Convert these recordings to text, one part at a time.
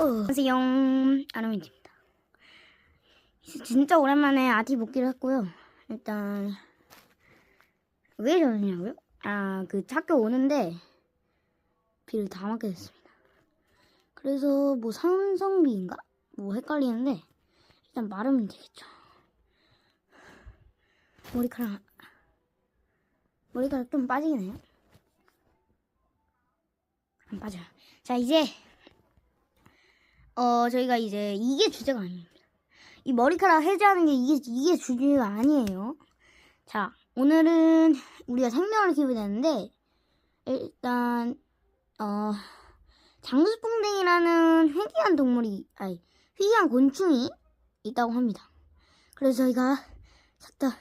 안녕하세요. 아르민입니다. 진짜 오랜만에 아티 복귀를 했고요. 일단 왜 저러냐고요? 아 그 학교 오는데 비를 다 맞게 됐습니다. 그래서 뭐 삼성비인가? 뭐 헷갈리는데 일단 마르면 되겠죠. 머리카락 머리카락 좀 빠지긴 해요. 안 빠져요. 자 이제 어 저희가 이제 이게 주제가 아닙니다. 이 머리카락 해제하는 게 이게 이게 주제가 아니에요. 자 오늘은 우리가 생명을 키우게 되는데 일단 어 장수풍뎅이라는 희귀한 동물이 아니 희귀한 곤충이 있다고 합니다. 그래서 저희가 샀다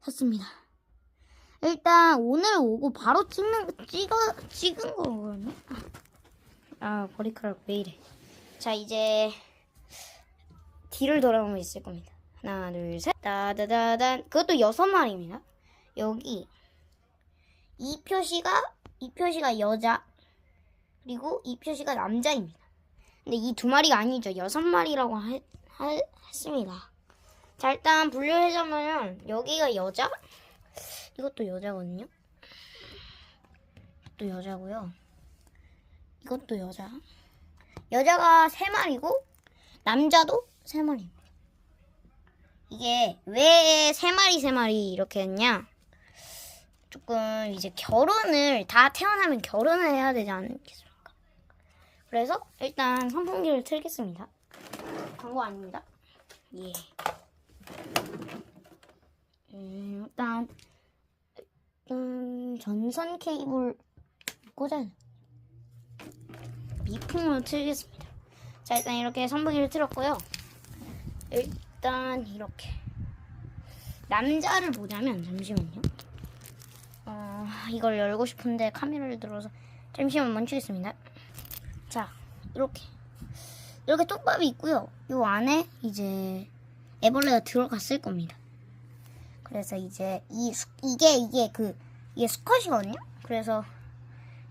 샀습니다. 일단 오늘 오고 바로 찍는 찍어 찍은 거거든요. 아 머리카락 왜 이래? 자 이제 뒤를 돌아보면 있을 겁니다. 하나 둘 셋 따다다단 그것도 여섯 마리입니다. 여기 이 표시가 이 표시가 여자 그리고 이 표시가 남자입니다. 근데 이 두 마리가 아니죠. 여섯 마리라고 하, 하, 했습니다. 자 일단 분류하자면 여기가 여자 이것도 여자거든요. 이것도 여자고요. 이것도 여자. 여자가 세 마리고 남자도 세 마리입니다. 이게 왜세 마리 세 마리 이렇게 했냐? 조금 이제 결혼을 다 태어나면 결혼을 해야 되지 않겠습니까? 그래서 일단 선풍기를 틀겠습니다. 광고 아닙니다. 예. 음, 일단 일단 전선 케이블 꽂아야 미풍으로 틀겠습니다. 자, 일단 이렇게 선풍기를 틀었고요. 일단 이렇게 남자를 보자면 잠시만요. 어, 이걸 열고 싶은데 카메라를 들어서 잠시만 멈추겠습니다. 자, 이렇게 이렇게 톱밥이 있고요. 이 안에 이제 애벌레가 들어갔을 겁니다. 그래서 이제 이 수- 이게 이게 그 이게 수컷이거든요. 그래서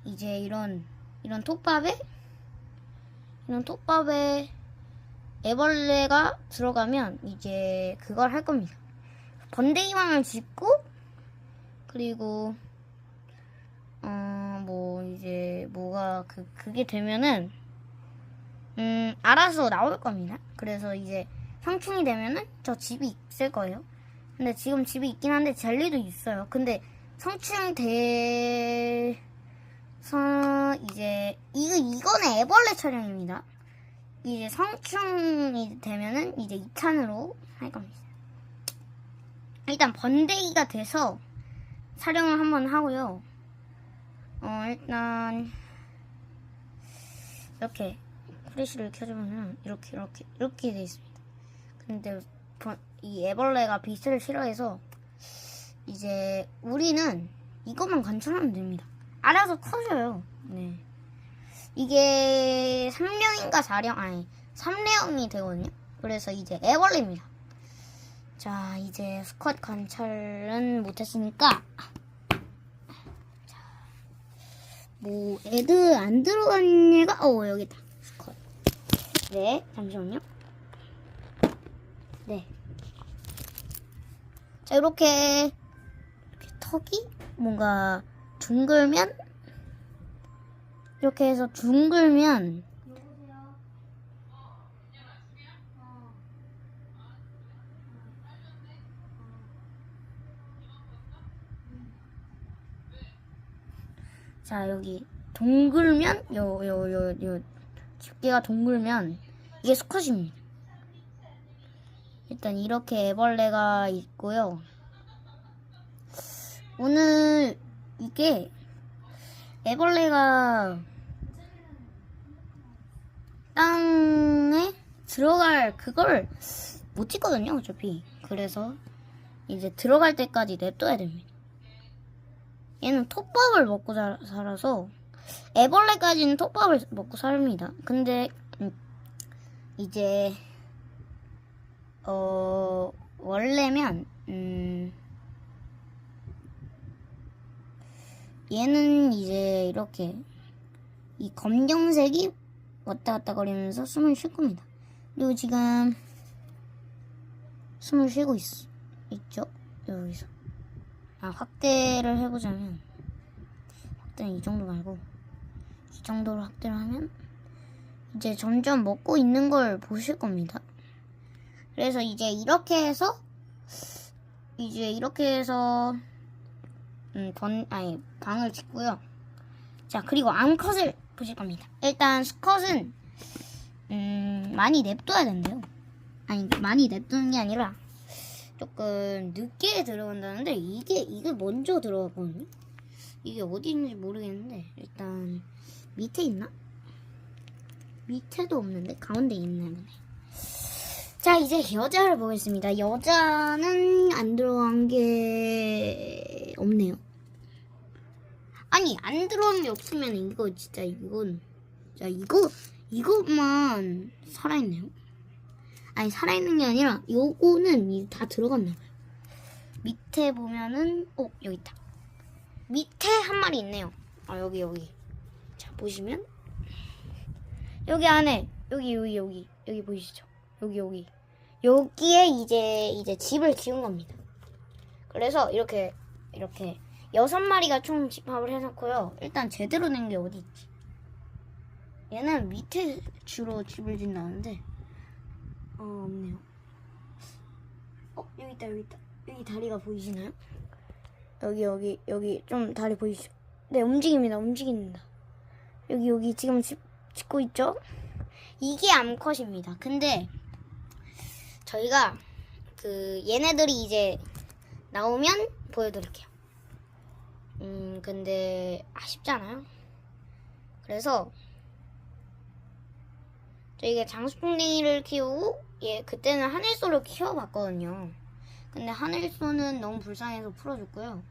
이제 이런 이런 톱밥에 이런 톱밥에 애벌레가 들어가면 이제 그걸 할 겁니다. 번데기망을 짓고 그리고 어 뭐 이제 뭐가 그 그게 되면은 음 알아서 나올 겁니다. 그래서 이제 성충이 되면은 저 집이 있을 거예요. 근데 지금 집이 있긴 한데 젤리도 있어요. 근데 성충 돼 서 이제 이거 이거는 애벌레 촬영입니다. 이제 성충이 되면은 이제 2탄으로 할 겁니다. 일단 번데기가 돼서 촬영을 한번 하고요. 어 일단 이렇게 프레시를 켜주면은 이렇게 이렇게 이렇게 돼 있습니다. 근데 번- 이 애벌레가 빛을 싫어해서 이제 우리는 이것만 관찰하면 됩니다. 알아서 커져요. 네. 이게 3령인가 4령, 아니, 3령이 되거든요. 그래서 이제 애벌레입니다. 자, 이제 수컷 관찰은 못했으니까. 자, 뭐, 애들 안 들어간 얘가, 어, 여기 있다. 수컷. 네, 잠시만요. 네. 자, 이렇게, 이렇게 턱이 뭔가 둥글면 이렇게 해서 둥글면 자 여기 동글면 요 요 요 요 집게가 동글면 이게 수컷입니다. 일단 이렇게 애벌레가 있고요. 오늘 이게 애벌레가 땅에 들어갈 그걸 못 찍거든요, 어차피. 그래서 이제 들어갈 때까지 냅둬야 됩니다. 얘는 톱밥을 먹고 자- 살아서 애벌레까지는 톱밥을 먹고 삽니다. 근데 음, 이제 어 원래면 음 얘는 이제 이렇게 이 검정색이 왔다 갔다 거리면서 숨을 쉴 겁니다. 그리고 지금 숨을 쉬고 있, 있죠? 여기서. 아, 확대를 해보자면, 확대는 이 정도 말고, 이 정도로 확대를 하면, 이제 점점 먹고 있는 걸 보실 겁니다. 그래서 이제 이렇게 해서, 이제 이렇게 해서, 음, 번, 아니, 방을 짓고요. 자, 그리고 암컷을 보실 겁니다. 일단 수컷은 음, 많이 냅둬야 된대요. 아니, 많이 냅두는 게 아니라 조금 늦게 들어간다는데 이게 이게 먼저 들어갔거든요. 이게 어디 있는지 모르겠는데 일단 밑에 있나? 밑에도 없는데 가운데 있나 보네. 자, 이제 여자를 보겠습니다. 여자는 안 들어간 게 없네요. 아니 안 들어온 게 없으면 이거 진짜 이건 자 이거 이것만 살아있네요. 아니 살아있는 게 아니라 요거는 이다 들어갔나 봐요. 밑에 보면은 어 여기 있다. 밑에 한 마리 있네요. 아 여기 여기. 자 보시면 여기 안에 여기 여기 여기 여기 보이시죠? 여기 여기 여기에 이제 이제 집을 지은 겁니다. 그래서 이렇게 이렇게 여섯 마리가 총 집합을 해놓고요. 일단 제대로 된 게 어디 있지? 얘는 밑에 주로 집을 짓나는데 어 없네요. 어 여기 있다 여기 있다 여기 다리가 보이시나요? 여기 여기 여기 좀 다리 보이시죠? 네 움직입니다 움직입니다. 여기 여기 지금 집 짓고 있죠? 이게 암컷입니다. 근데 저희가 그 얘네들이 이제 나오면 보여드릴게요. 음, 근데 아쉽잖아요. 그래서 저희가 장수풍뎅이를 키우고 예, 그때는 하늘소를 키워봤거든요. 근데 하늘소는 너무 불쌍해서 풀어줬고요.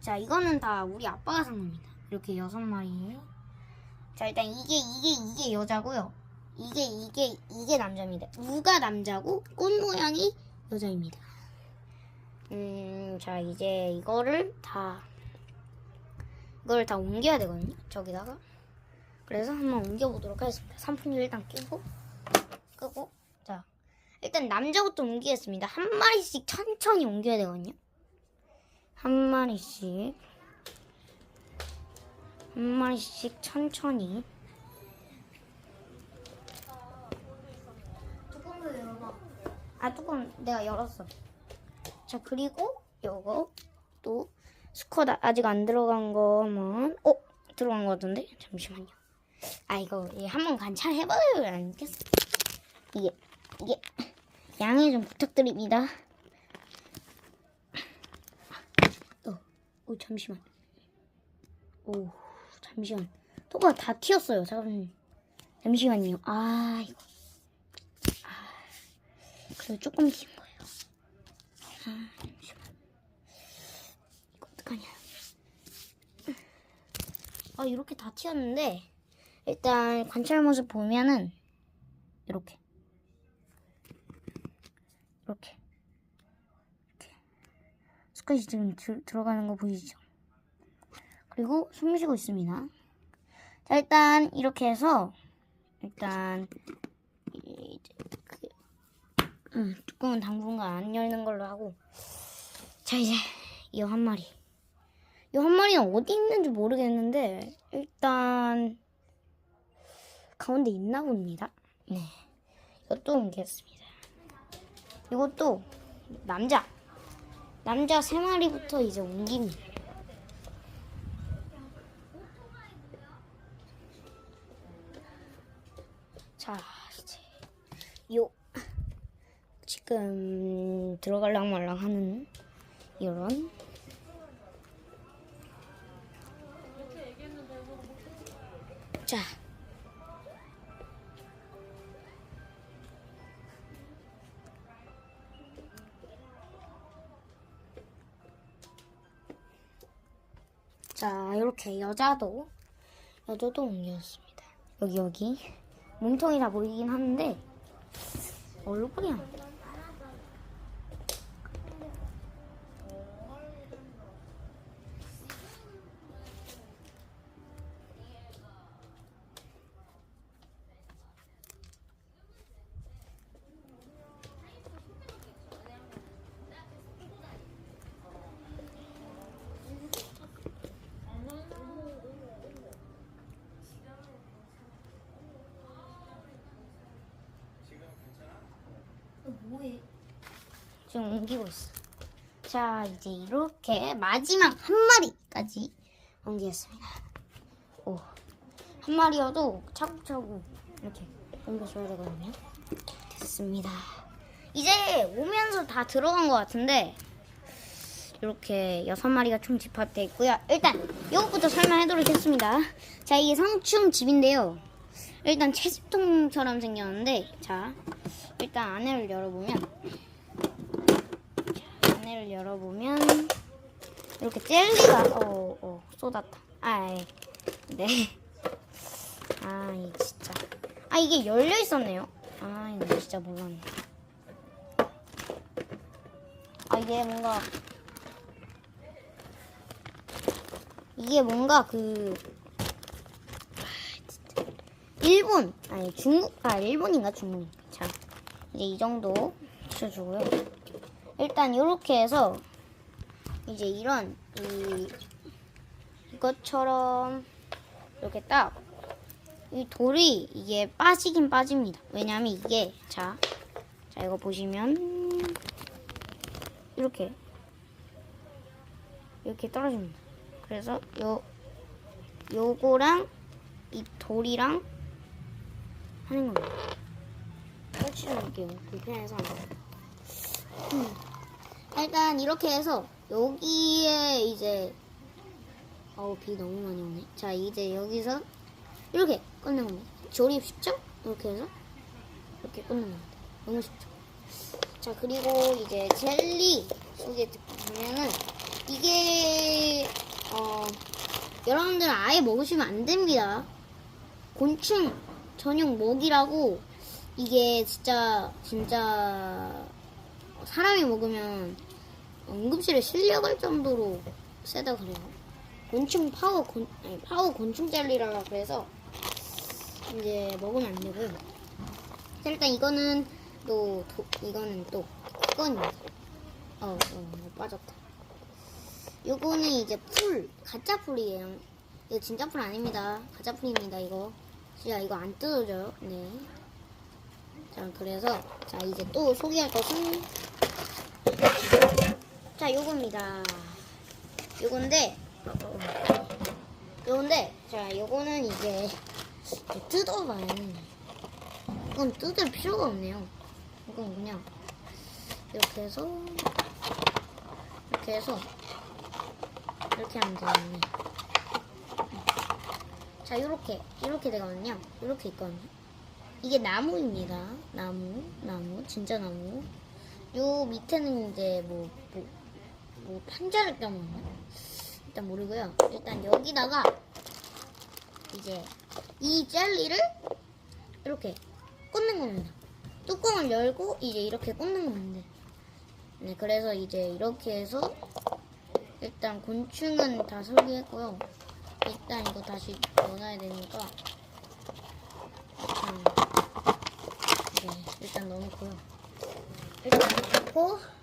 자, 이거는 다 우리 아빠가 산 겁니다. 이렇게 여섯 마리. 자, 일단 이게 이게 이게 여자고요. 이게 이게 이게 남자입니다. 우가 남자고 꽃 모양이 여자입니다. 음, 자, 이제 이거를 다, 이걸 다 옮겨야 되거든요. 저기다가. 그래서 한번 옮겨보도록 하겠습니다. 선풍기 일단 끼고, 끄고, 자. 일단 남자부터 옮기겠습니다. 한 마리씩 천천히 옮겨야 되거든요. 한 마리씩. 한 마리씩 천천히. 아, 뚜껑 내가 열었어. 자 그리고 요거 또 스쿼드 아직 안 들어간 거만 어? 들어간 거 같은데? 잠시만요. 아 이거 예, 한번 관찰해봐요 알겠어 이게 이게 양해 좀 부탁드립니다. 어, 오 잠시만. 오 잠시만. 또가 다 튀었어요 잠깐 잠시만요. 아 이거. 아 그래도 조금 거예요 아, 이거 어떡하냐. 아, 이렇게 다 튀었는데, 일단 관찰 모습 보면은, 이렇게. 이렇게. 이렇게. 스카이 지금 들, 들어가는 거 보이시죠? 그리고 숨 쉬고 있습니다. 자, 일단 이렇게 해서, 일단, 이제, 그, 음, 뚜껑은 당분간 안 열는 걸로 하고. 자 이제 이 한 마리. 이 한 마리는 어디 있는지 모르겠는데 일단 가운데 있나 봅니다. 네 이것도 옮겼습니다. 이것도 남자. 남자 세 마리부터 이제 옮깁니다. 자 지금 들어갈랑 말랑 하는 이런 자 자, 이렇게 여자도 여자도 옮겼습니다. 여기 여기 몸통이 다 보이긴 하는데 얼굴이 안 보여. 지금 옮기고 있어. 자, 이제 이렇게 마지막 한 마리까지 옮기겠습니다. 오, 한 마리여도 차곡차곡 이렇게 옮겨줘야 되거든요. 됐습니다. 이제 오면서 다 들어간 것 같은데 이렇게 여섯 마리가 총 집합되어 있고요. 일단 이것부터 설명하도록 하겠습니다. 자, 이게 성충 집인데요. 일단 채집통처럼 생겼는데, 자, 일단 안에를 열어보면, 자, 안에를 열어보면 이렇게 젤리가 어, 어 쏟았다. 아, 예. 네. 아, 이 진짜. 아, 이게 열려 있었네요. 아, 이거 진짜 몰랐네. 아, 이게 뭔가 이게 뭔가 그 아. 일본 아니 중국 아 일본인가 중국 자 이제 이 정도 붙여주고요 일단 이렇게 해서 이제 이런 이 이것처럼 이렇게 딱 이 돌이 이게 빠지긴 빠집니다 왜냐하면 이게 자, 자 이거 보시면 이렇게 이렇게 떨어집니다 그래서 요 요거랑 이 돌이랑 하는 겁니다. 설치를 할게요. 불편해서 안 돼요. 음. 일단 이렇게 해서 여기에 이제 어우 비 너무 많이 오네. 자 이제 여기서 이렇게 꺼낸 겁니다. 조립 쉽죠? 이렇게 해서 이렇게 꺼낸 겁니다. 너무 쉽죠? 자 그리고 이제 젤리 속에 보면은 이게 어 여러분들 아예 먹으시면 안 됩니다. 곤충 전용 먹이라고 이게 진짜 진짜 사람이 먹으면 응급실에 실려갈 정도로 세다 그래요. 곤충 파워 곤 아니, 파워 곤충 젤리라 그래서 이제 먹으면 안 되고요. 자, 일단 이거는 또 도, 이거는 또 이건입니다. 어, 어, 어, 빠졌다. 요거는 이제 풀 가짜 풀이에요. 이거 진짜 풀 아닙니다. 가짜 풀입니다. 이거 진짜 이거 안 뜯어져요. 네. 자 그래서 자 이제 또 소개할 것은 자 요겁니다. 요건데 요건데 자 요거는 이제 뜯어봐요. 이건 뜯을 필요가 없네요. 이건 그냥 이렇게 해서 이렇게 해서 이렇게 하면 되겠네. 자, 요렇게, 이렇게 되거든요. 이렇게 있거든요. 이게 나무입니다. 나무, 나무, 진짜 나무. 요 밑에는 이제 뭐, 뭐, 뭐 판자를 껴먹나? 일단 모르고요. 일단 여기다가 이제 이 젤리를 이렇게 꽂는 겁니다. 뚜껑을 열고 이제 이렇게 꽂는 겁니다. 네, 그래서 이제 이렇게 해서 일단 곤충은 다 설계했고요. 일단 이거 다시 넣어놔야 되니까 음, 네, 일단 넣어놓고요. 일단 넣고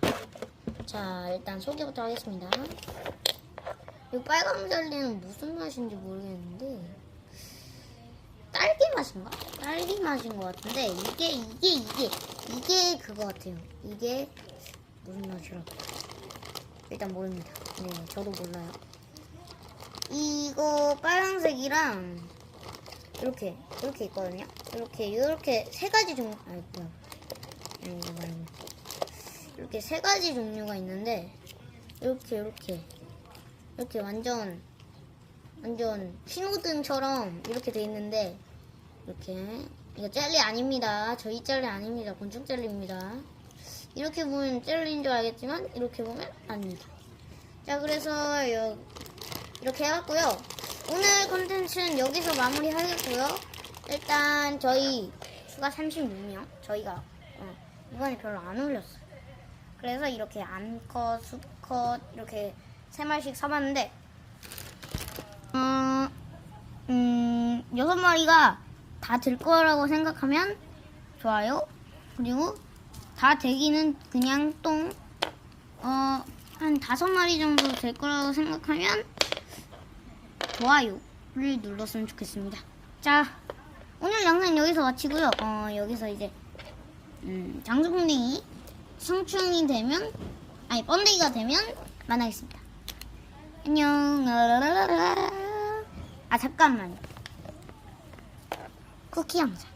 자 일단 소개부터 하겠습니다. 이 빨간 젤리는 무슨 맛인지 모르겠는데 딸기 맛인가? 딸기 맛인 것 같은데 이게 이게 이게 이게 그거 같아요. 이게 무슨 맛이라고? 일단 모릅니다. 네, 저도 몰라요. 이거 빨간색이랑 이렇게 이렇게 있거든요. 이렇게 이렇게 세 가지 종 아니 뭐야? 아니 이거 말고 이렇게 세 가지 종류가 있는데 이렇게 이렇게 이렇게 완전 완전 신호등처럼 이렇게 돼 있는데 이렇게 이거 젤리 아닙니다. 저희 젤리 아닙니다. 곤충 젤리입니다. 이렇게 보면 젤리인 줄 알겠지만 이렇게 보면 아닙니다. 자 그래서 여, 이렇게 해봤고요. 오늘 컨텐츠는 여기서 마무리하겠고요. 일단 저희 수가 36명 저희가 어, 이번에 별로 안 올렸어요. 그래서 이렇게 암컷, 수컷 이렇게 세 마리씩 사봤는데 음, 음, 여섯 마리가 다 될 거라고 생각하면 좋아요. 그리고 다 되기는 그냥 똥, 어, 한 다섯 마리 정도 될 거라고 생각하면 좋아요를 눌렀으면 좋겠습니다. 자, 오늘 영상 여기서 마치고요. 어, 여기서 이제, 음, 장수풍뎅이 성충이 되면 아니 번데기가 되면 만나겠습니다. 안녕. 아 잠깐만. 쿠키 영상.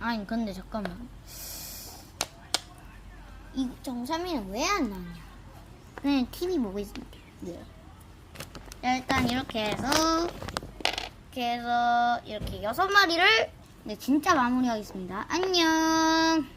아니 근데 잠깐만. 이 정삼이는 왜 안 나오냐? 그냥 TV 보고 있습니다. 네. 자, 일단 이렇게 해서 이렇게 해서 이렇게 여섯 마리를 네 진짜 마무리하겠습니다. 안녕.